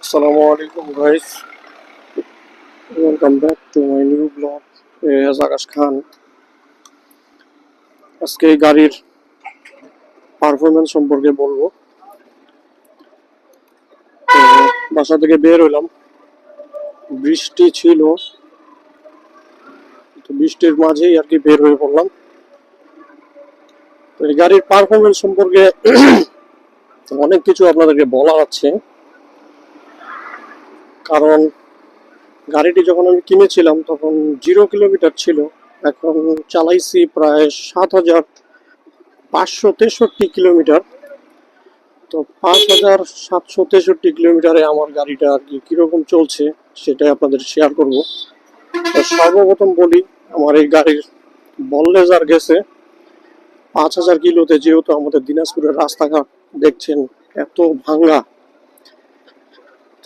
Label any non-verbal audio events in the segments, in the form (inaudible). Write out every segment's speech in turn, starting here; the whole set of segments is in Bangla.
Assalamu alaikum guys. Welcome back to my new blog. এজ আকাশ খান। আজকে গাড়ির পারফরমেন্স সম্পর্কে বলব। বাসা থেকে বের হইলাম। বৃষ্টি ছিল। তো বৃষ্টির মাঝেই আর কি বের হয়ে পড়লাম। তো এই গাড়ির পারফরমেন্স সম্পর্কে (clears throat) অনেক কিছু আপনাদেরকে বলার আছে। কারণ গাড়িটি যখন আমি কিনেছিলাম তখন জিরো কিলোমিটার ছিল। এখন চালাইছি প্রায় সাত হাজার পাঁচশো তেষট্টি কিলোমিটার। তো পাঁচ হাজার সাতশো তেষট্টি কিলোমিটারে আমার গাড়িটা আর কি কীরকম চলছে সেটাই আপনাদের শেয়ার করব। তো সর্বপ্রথম বলি, আমার এই গাড়ির বললেজার গেছে। পাঁচ হাজার কিলোতে যেহেতু আমাদের দিনাজপুরের রাস্তাঘাট, দেখছেন, এত ভাঙ্গা।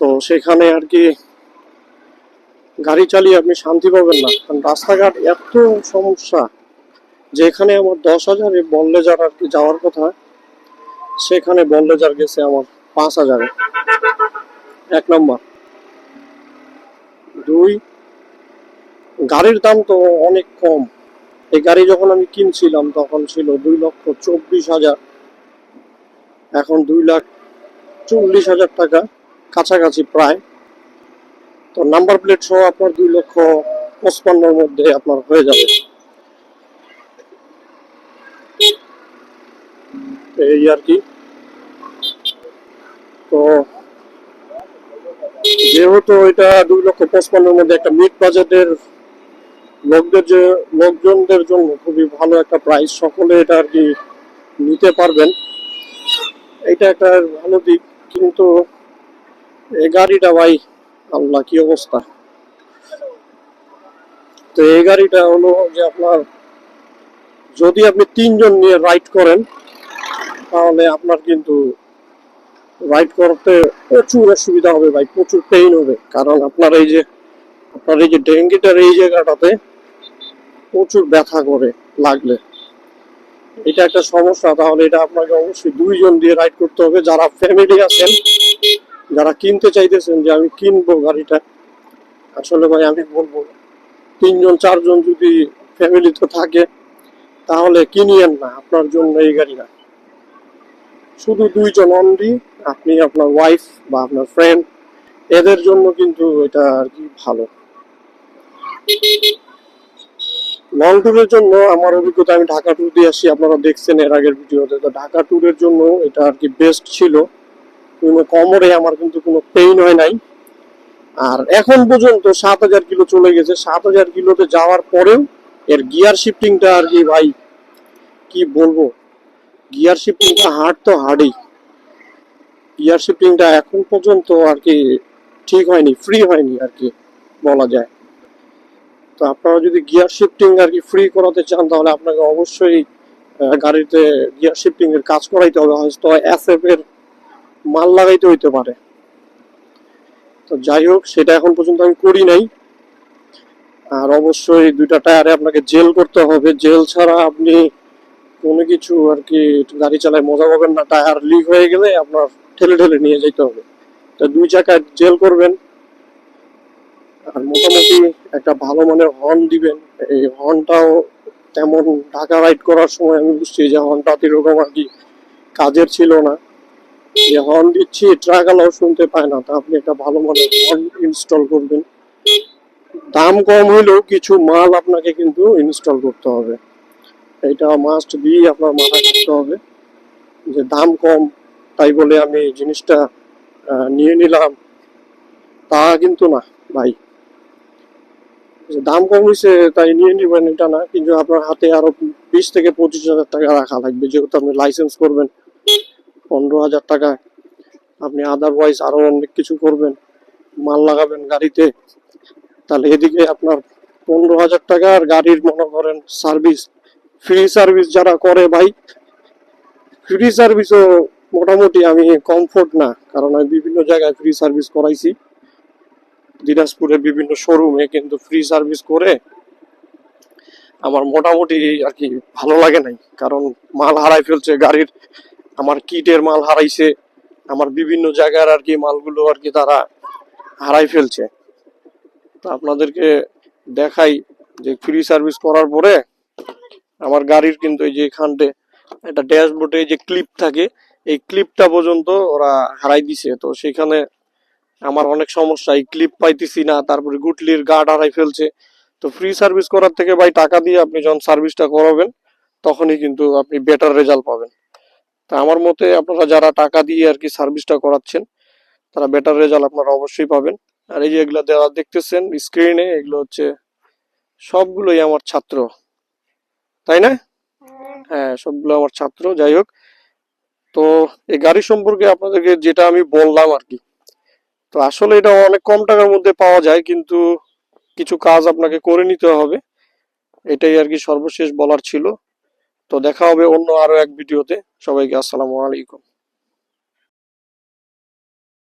তো সেখানে আর কি গাড়ি চালিয়ে আপনি শান্তি পাবেন না। কারণ রাস্তাঘাট এত সমস্যা যেখানে আমার দশ হাজারে বললেজার আর কি যাওয়ার কথা, সেখানে বললেজার গেছে আমার পাঁচ হাজারে। এক নম্বর। দুই, গাড়ির দাম তো অনেক কম। এই গাড়ি যখন আমি কিনছিলাম তখন ছিল দুই লক্ষ চব্বিশ হাজার। এখন দুই লাখ চল্লিশ হাজার টাকা। কাছাকাছি প্রায়। তো নাম্বার প্লেট সহ আপনার দুই লক্ষ পঁচপান্নর মধ্যে আপনার হয়ে যাবে। এই আর কি। তো যেহেতু এটা দুই লক্ষ পঁচপান্নর মধ্যে একটা মিড বাজেটের লোকদের যে, লোকজনদের জন্য খুবই ভালো একটা প্রাইস সকলে এটা আর কি নিতে পারবেন। এটা একটা ভালো দিক, কিন্তু এই গাড়িটা ভাই, আল্লাহ কি অবস্থা? তো এই গাড়িটা হলো যে আপনার, যদি আপনি তিনজন নিয়ে রাইড করেন, তাহলে আপনার কিন্তু রাইড করতে প্রচুর অসুবিধা হবে ভাই, প্রচুর পেইন হবে। কারণ আপনার এই যে, আপনার এই যে ডেঙ্গিটার এই জায়গাটাতে প্রচুর ব্যথা করে লাগলে। এটা একটা সমস্যা, তাহলে এটা আপনাকে অবশ্যই দুইজন দিয়ে রাইড করতে হবে, যারা ফ্যামিলি আছেন যারা কিনতে চাইতেছেন যে আমি কিনবো গাড়িটা, আসলে ভাই আমি বলব তিনজন, চারজন যদি ফ্যামিলিতে থাকে, তাহলে কিনিয়েন না, আপনার জন্য এই গাড়ি না শুধু দুইজন অনলি আপনি আপনার ওয়াইফ বা আপনার ফ্রেন্ড এদের জন্য কিন্তু এটা আর কি ভালো। লং ট্যুরের জন্য আমার অভিজ্ঞতা, আমি ঢাকা ট্যুর দিয়ে আসি, আপনারা দেখছেন এর আগের ভিডিওতে। তো ঢাকা ট্যুরের জন্য এটা আর কি বেস্ট ছিল। কোনো কোমরে আমার কিন্তু কোনো পেইন হয় নাই। আর এখন পর্যন্ত সাত হাজার কিলো চলে গেছে। সাত হাজার কিলোতে যাওয়ার পরেও এর গিয়ার শিফটিংটা আর কি ভাই, কি বলব? গিয়ার শিফটিংটা হার্ড তো হার্ডই গিয়ার শিফটিংটা এখন পর্যন্ত আর কি ঠিক হয়নি ফ্রি হয়নি আর কি, বলা যায়। তো আপনারা যদি গিয়ার শিফটিং আর কি ফ্রি করাতে চান, তাহলে আপনাকে অবশ্যই গাড়িতে গিয়ার শিফটিং এর কাজ করাইতে হবে। হয়তো এস এফ এর মাল লাগাইতে হইতে পারে। তো যাই হোক, সেটা এখন পর্যন্ত আমি করি নাই। আর অবশ্যই দুইটা টায়ারে আপনাকে জেল করতে হবে। জেল ছাড়া আপনি কোনো কিছু আর কি গাড়ি চালায় মজা পাবেন না। টায়ার লিক হয়ে গেলে আপনার ঠেলে ঠেলে নিয়ে যেতে হবে। তো দুই চাকায় জেল করবেন। আর মোটামুটি একটা ভালো মানের হর্ন দিবেন। এই হর্নটাও তেমন ঢাকা রাইড করার সময় আমি বুঝছি যে হর্নটা এরকম আর কি কাজের ছিল না। যে হর্ন দিচ্ছি শুনতে পায় না, তা আপনি একটা ভালো মানের হর্ন ইনস্টল করবেন। দাম কম হইলেও কিছু মাল আপনাকে কিন্তু ইনস্টল করতে হবে। এটা মাস্ট বি আপনার হবে। যে দাম কম, তাই বলে আমি জিনিসটা নিয়ে নিলাম। তা কিন্তু না, ভাই। দাম কম হয়েছে তাই নিয়ে নিবেন, এটা না। কিন্তু আপনার হাতে আরও বিশ থেকে পঁচিশ হাজার টাকা রাখা লাগবে, যেহেতু আপনি লাইসেন্স করবেন। পনেরো হাজার টাকা। আপনি আদারওয়াইজ আরও অনেক কিছু করবেন। মাল লাগাবেন গাড়িতে। তাহলে এদিকে আপনার পনেরো হাজার টাকা আর গাড়ির মনে করেন সার্ভিস ফ্রি সার্ভিস যারা করে ভাই ফ্রি সার্ভিসও মোটামুটি আমি কমফোর্ট না। কারণ আমি বিভিন্ন জায়গায় ফ্রি সার্ভিস করাইছি। দিনাজপুরের বিভিন্ন শোরুমে কিন্তু ফ্রি সার্ভিস করে আমার মোটামুটি আর কি ভালো লাগে নাই। কারণ মাল হারাই ফেলছে গাড়ির। আমার কিটের মাল হারাইছে, আমার বিভিন্ন জায়গার আর কি মালগুলো আর কি তারা হারাই ফেলছে। তো আপনাদেরকে দেখাই যে ফ্রি সার্ভিস করার পরে আমার গাড়ির কিন্তু এই যে এখানটে একটা ড্যাশবোর্ডে যে ক্লিপ থাকে, এই ক্লিপটা পর্যন্ত ওরা হারাই দিছে। তো সেখানে আমার অনেক সমস্যা, এই ক্লিপ পাইতেছি না, তারপরে গুটলির গার্ড হারাই ফেলছে। তো ফ্রি সার্ভিস করার থেকে ভাই টাকা দিয়ে আপনি যখন সার্ভিসটা করাবেন, তখনই কিন্তু আপনি বেটার রেজাল্ট পাবেন। তা আমার মতে আপনারা যারা টাকা দিয়ে আর কি সার্ভিসটা করাচ্ছেন, তারা বেটার রেজাল্ট আপনারা অবশ্যই পাবেন। আর এই যে এগুলো দেওয়া দেখতেছেন স্ক্রিনে এগুলো হচ্ছে সবগুলোই আমার ছাত্র। তাই না? হ্যাঁ সবগুলো আমার ছাত্র, যাই হোক। তো এই গাড়ি সম্পর্কে আপনাদেরকে যেটা আমি বললাম আর কি, তো আসলে এটা অনেক কম টাকার মধ্যে পাওয়া যায়, কিন্তু কিছু কাজ আপনাকে করে নিতে হবে। এটাই আর কি সর্বশেষ বলার ছিল। তো দেখা হবে অন্য আরও এক ভিডিওতে। সবাইকে আসসালামু আলাইকুম।